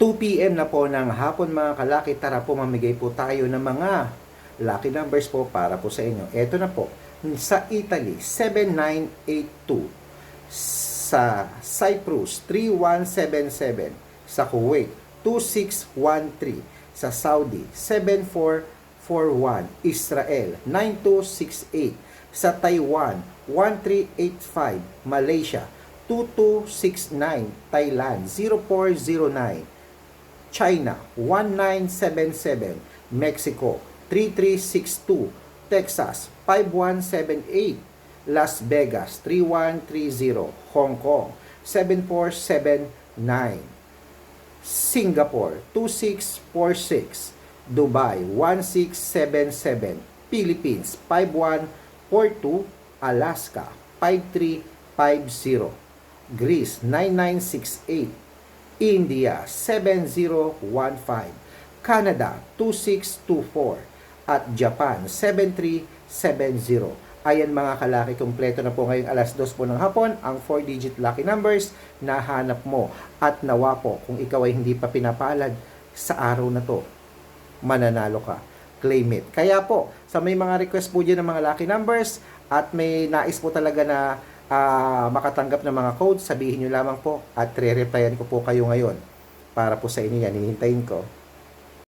2pm na po ng hapon mga kalaki, tara po mamigay po tayo ng mga lucky numbers po para po sa inyo. Ito na po, sa Italy, 7982. Sa Cyprus, 3177. Sa Kuwait, 2613. Sa Saudi, 7441. Israel, 9268. Sa Taiwan, 1385. Malaysia, 2269. Thailand, 0409. China 1977, Mexico 3362, Texas 5178, Las Vegas 3130, Hong Kong 7479, Singapore 2646, Dubai 1677, Philippines 5142, Alaska 5350, Greece 9968, India 7015, Canada 2624 at Japan 7370. Ayan mga kalaki, kumpleto na po ngayong alas 2 po ng hapon ang 4-digit lucky numbers na hanap mo. At nawa po, kung ikaw ay hindi pa pinapalad sa araw na to, mananalo ka. Claim it. Kaya po, sa may mga request po dyan ng mga lucky numbers at may nais po talaga na ah, makatanggap ng mga codes, sabihin nyo lamang po at re-replyan ko po kayo ngayon para po sa inyo yan. Hihintayin ko.